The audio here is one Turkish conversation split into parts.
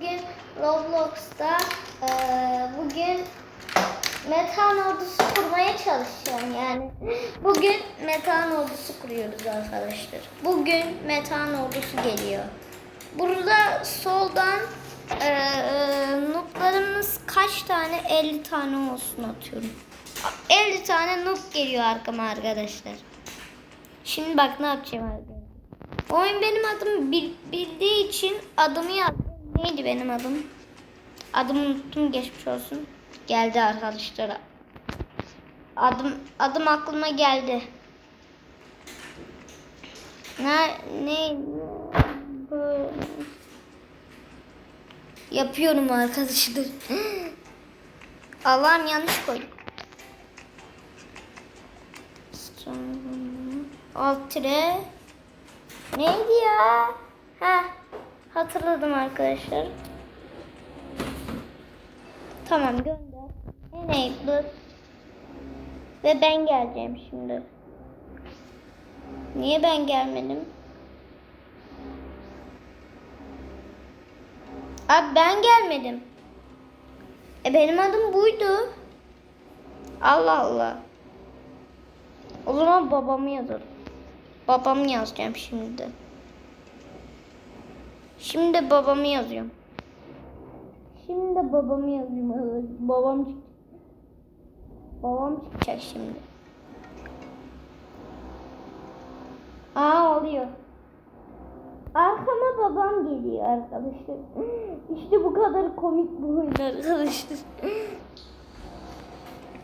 Bugün Roblox'ta eee, bugün metan ordusu kurmaya çalışacağım yani. Bugün metan ordusu kuruyoruz arkadaşlar. Bugün metan ordusu geliyor. Burada soldan eee notlarımız kaç tane? 50 tane olsun atıyorum. 50 tane not geliyor arkama arkadaşlar. Şimdi bak ne yapacağım arkadaşlar. Oyun benim adımı bil- bildiği için adımı yazdım. Neydi benim adım? Adımı unuttum geçmiş olsun. Geldi arkadaşlar. Adım adım aklıma geldi. Ne ne bu yapıyorum arkadaşlar. Allah'ım yanlış koydum. Alt tire Neydi ya? Ha, hatırladım arkadaşlar. Tamam gönder. Enable. Ve ben geleceğim şimdi. Niye ben gelmedim? Abi ben gelmedim. E benim adım buydu. Allah Allah. O zaman babamı yazarım. Babamı yazacağım şimdi. Şimdi babamı yazıyorum. Şimdi babamı yazıyorum. Babam Babam çıkacak şimdi. Aa oluyor. Arkama babam geliyor arkadaşlar. İşte bu kadar komik bu oyun arkadaşlar.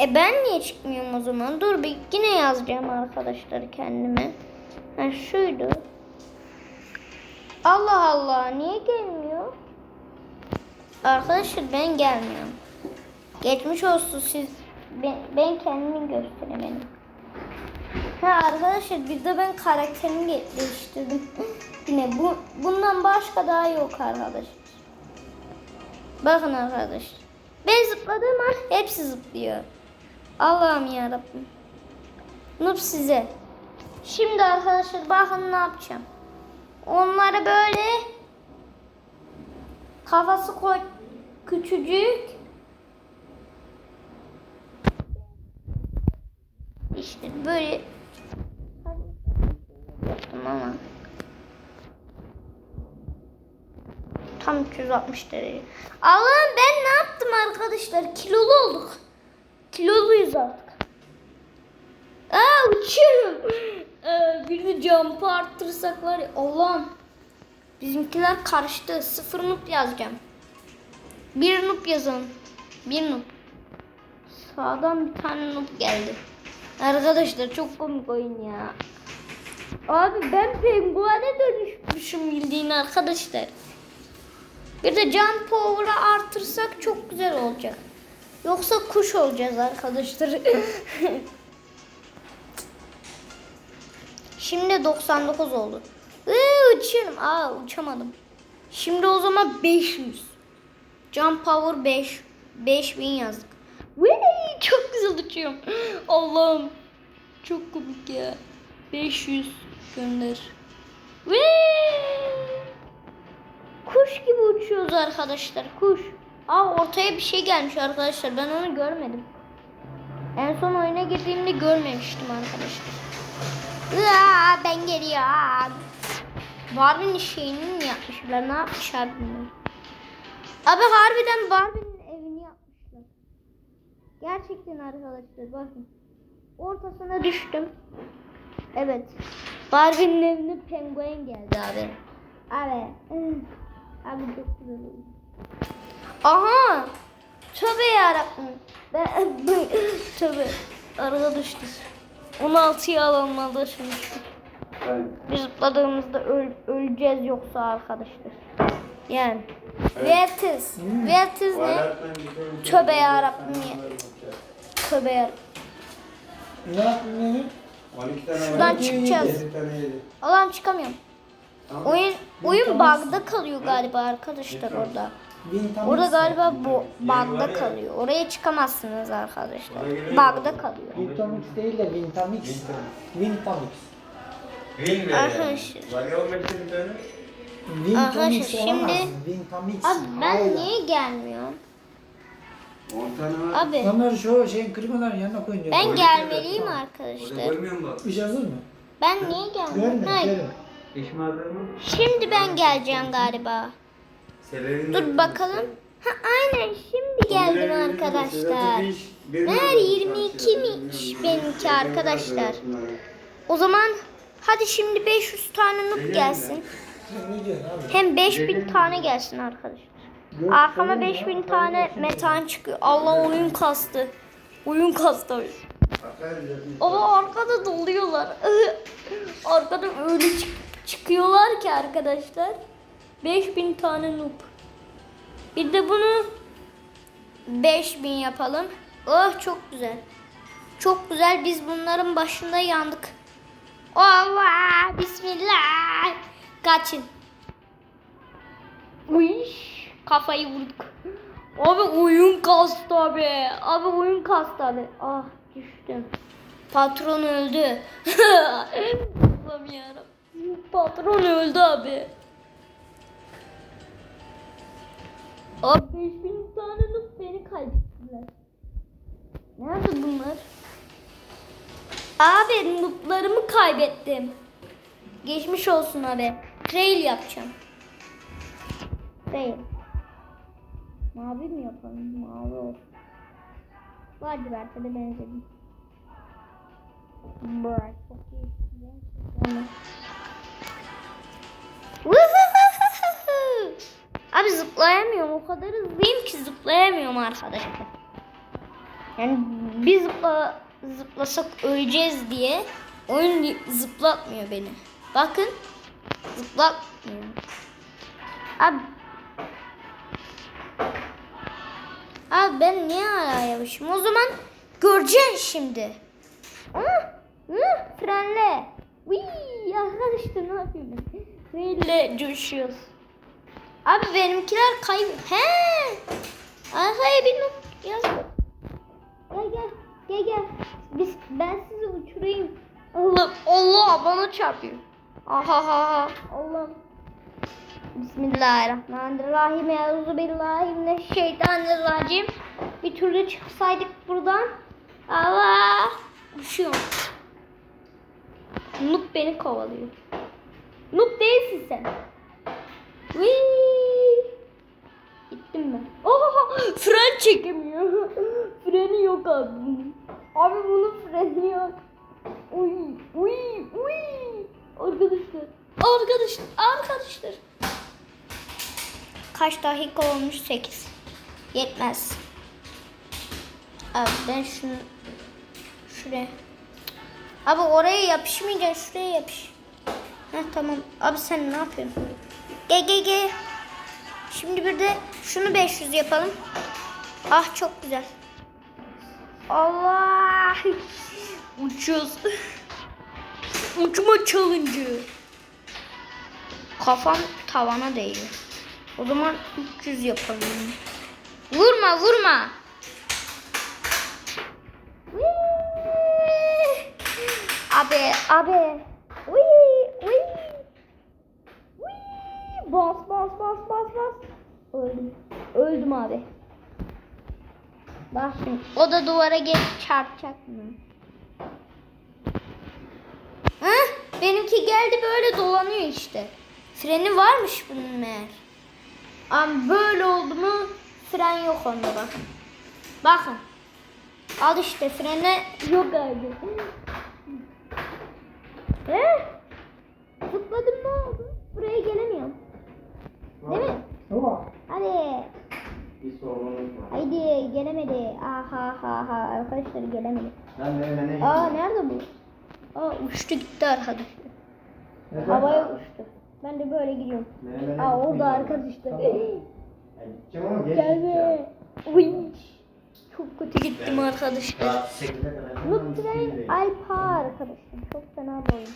E ben niye çıkmıyorum o zaman? Dur bir yine yazacağım arkadaşlar kendime. Ha şuydu. Allah Allah niye gelmiyor? Arkadaşlar ben gelmiyorum. Geçmiş olsun siz. Ben, ben kendimi gösteremedim. Ha arkadaşlar bir de ben karakterimi değiştirdim. Yine bu bundan başka daha yok arkadaşlar. Bakın arkadaşlar. Ben zıpladığım an hepsi zıplıyor. Allah'ım yarabbim. Noob size. Şimdi arkadaşlar bakın ne yapacağım. Onları böyle kafası koy küçücük işte böyle yaptım ama tam 360 derece. Allah'ım ben ne yaptım arkadaşlar? Kilolu olduk. Kiloluyuz artık. Aa uçuyorum. Bir de jump arttırsak var ya. Allah'ım. Bizimkiler karıştı. Sıfır noob yazacağım. Bir noob yazın. Bir noob. Sağdan bir tane noob geldi. Arkadaşlar çok komik oyun ya. Abi ben penguene dönüşmüşüm bildiğin arkadaşlar. Bir de can power'ı artırsak çok güzel olacak. Yoksa kuş olacağız arkadaşlar. Şimdi 99 oldu. Iıı, uçuyorum. Aa uçamadım. Şimdi o zaman 500. Jump power 5. 5000 yazdık. Vay, çok güzel uçuyorum. Allah'ım. Çok komik ya. 500 gönder. Vay. Kuş gibi uçuyoruz arkadaşlar. Kuş. Aa ortaya bir şey gelmiş arkadaşlar. Ben onu görmedim. En son oyuna girdiğimde görmemiştim arkadaşlar. Aa, ben geliyorum. Barbie'nin şeyini mi yapmışlar? Ne yapmışlar bunlar? Abi harbiden Barbie'nin evini yapmışlar. Gerçekten arkadaşlar bakın. Ortasına düştüm. Evet. Barbie'nin evine penguen geldi abi. Abi. Abi çok güzel oldu. Aha. Tövbe yarabbim. Ben, tövbe. Arada düştü. 16'ya alınmalı şimdi. Biz zıpladığımızda öl, öleceğiz yoksa arkadaşlar. Yani. Vertiz. Vertiz ne? Tövbe yarabbim ya. Tövbe yarabbim. Ne yaptın ne? 12 tane Şuradan çıkacağız. 7 tane yedi. Allah'ım çıkamıyorum. Oyun oyun bug'da kalıyor galiba arkadaşlar orada. Orada galiba bu bug'da kalıyor. Oraya çıkamazsınız arkadaşlar. Bug'da kalıyor. Vitamix değil de Vintamix. Vintamix. Arkadaşlar. Bir Arkadaşlar, şimdi- Tomix. Abi ben Hayır. niye gelmiyorum? 10 tane var. Abi Onları şu şeyin klimaların yanına koyun diyor. ben gelmeliyim arkadaşlar. musun? İş hazır mı? Ben niye gelmiyorum? Görme, Hayır. Şimdi ben geleceğim galiba. Sebebini Dur bakalım. Ha aynen şimdi geldim arkadaşlar. Meğer 22'miş benimki arkadaşlar. O zaman hadi şimdi 500 tane noob gelsin. Hem 5000 tane gelsin arkadaşlar. Arkama görün ya, 5000 tane metan çıkıyor. Allah oyun kastı. Oyun kastı. Ama arkada doluyorlar. arkada öyle çık- çıkıyorlar ki arkadaşlar. 5000 tane noob. Bir de bunu 5000 yapalım. Oh çok güzel. Çok güzel. Biz bunların başında yandık. Allah bismillah. Kaçın. Uy, kafayı vurduk. Abi oyun kastı abi. Abi oyun kastı abi. Ah düştüm. Patron öldü. Allah'ım yarabbim. Patron öldü abi. Abi 5000 tane noob beni kaybettiler. Nerede bunlar? Abi nooblarımı kaybettim. Geçmiş olsun abi. Trail yapacağım. Trail. Mavi mi yapalım? Mavi olsun. Laciverte de benzedim. Bırak. Çok iyi. Gerçekten. Abi zıplayamıyorum. O kadar hızlıyım ki zıplayamıyorum arkadaşlar. Yani biz zıpla, zıplasak öleceğiz diye oyun zıplatmıyor beni. Bakın zıplatmıyor. Abi Abi ben niye hala yavaşım? O zaman göreceksin şimdi. Ah, ah, frenle. Vii, arkadaşlar ne yapayım ben? Coşuyoruz. Abi benimkiler kayıp. He. Arkaya not yazdım. Gel gel. Gel gel. Biz, ben sizi uçurayım. Allah Allah bana çarpıyor. Aha ha ha. Allah. Bismillahirrahmanirrahim. Euzu billahi mineşşeytanirracim. Bir türlü çıksaydık buradan. Allah. Uçuyorum. Noob beni kovalıyor. Noob değilsin sen. Wii. Gittim ben. Oha fren çekemiyor. freni yok abi. Abi bunun freni yok. Uy uy uy. Arkadaşlar. Arkadaşlar. Arkadaşlar. Kaç dakika olmuş? 8. Yetmez. Abi ben şunu şuraya. Abi oraya yapışmayacaksın. Şuraya yapış. Heh tamam. Abi sen ne yapıyorsun? Gel gel gel. Şimdi bir de şunu 500 yapalım. Ah çok güzel. Allah. Uçuyoruz. Uçma challenge'ı. Kafam tavana değiyor. O zaman 300 yapalım. Vurma vurma. Abi abi. Bas bas bas bas. Öldüm. Öldüm abi. Bak şimdi o da duvara gelip çarpacak mı? Hah? Benimki geldi böyle dolanıyor işte. Freni varmış bunun meğer. Ama böyle oldu mu fren yok onda bak. Bakın. Al işte frene yok abi. He? Zıpladım ne oldu? Buraya gelemiyorum. Değil mi? Tamam. Hadi. Bir sorunumuz var. Haydi gelemedi. Aha ha ha arkadaşlar gelemedi. Ben de hemen Aa nerede bu? Aa uçtu gitti arkadaşlar. Havaya uçtu. Ben de böyle gidiyorum. Aa orada arkadaşlar. Gideceğim ama geç Gelme. Uy. Çok kötü gittim arkadaşlar. Saat 8'e kadar. Noob Train Alpa arkadaşlar. Çok fena bir oyun.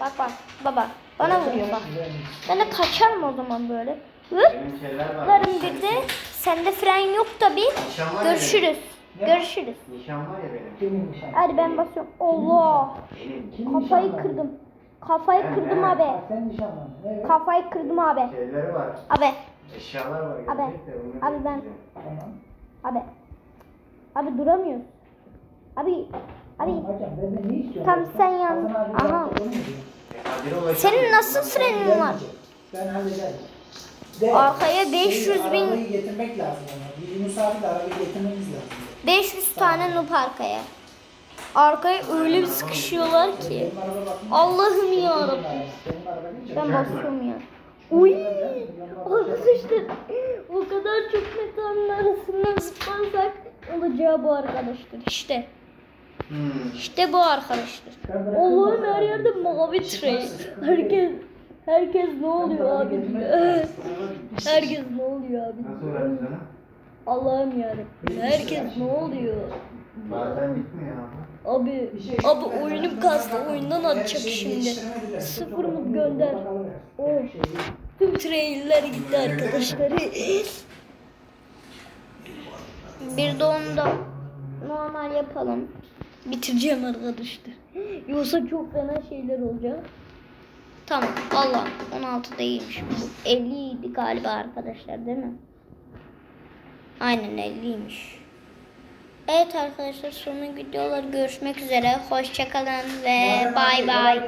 Bak bak baba. Bana vuruyor bak. Ben de kaçarım o zaman böyle. Hı? Benim şeyler var. Varım bir de. Sende fren yok tabi. Görüşürüz. Görüşürüz. Nişan var ya benim. Hadi ben basıyorum. Allah. Kafayı kırdım. Kafayı kırdım abi. Sen nişanlandın. Evet. Kafayı kırdım abi. Şeyleri var. Abi. Eşyalar var. Abi, abi ben-. Abi. Abi duramıyoruz. Abi. Abi. Tam sen yan- Aha. E. Senin nasıl frenin var? Ben hallederim. De, Arkaya şeyi, 500 bin- Arabayı getirmek lazım ona. Bir de arabayı getirmemiz lazım. 500 tane noob arkaya. Arkaya öyle bir sıkışıyorlar ki. Allah'ım ya Rabbim. Ben basıyorum ya. Uy! Arkadaşlar o kadar çok metanın arasından zıplarsak olacağı bu arkadaşlar. İşte. Hmm. İşte bu arkadaşlar. Allah'ım her yerde mavi tray. Herkes herkes ne oluyor abi? Herkes ne oluyor abi? Nasıl öğrendin onu? Allah'ım yarabbim. Herkes ne oluyor? Bazen bitmiyor ama. Abi, abi oyunum kastı. Oyundan atacak şimdi. Sıfır mı gönder? Oh. Tüm trailer gitti arkadaşlar. Bir de onu da normal yapalım. Bitireceğim arkadaşlar. Yoksa çok fena şeyler olacak. Tamam. Allah 16 değilmiş. Bu 50 idi galiba arkadaşlar değil mi? Aynen 50'ymiş. Evet arkadaşlar sonraki videolar görüşmek üzere. Hoşçakalın ve bay bay.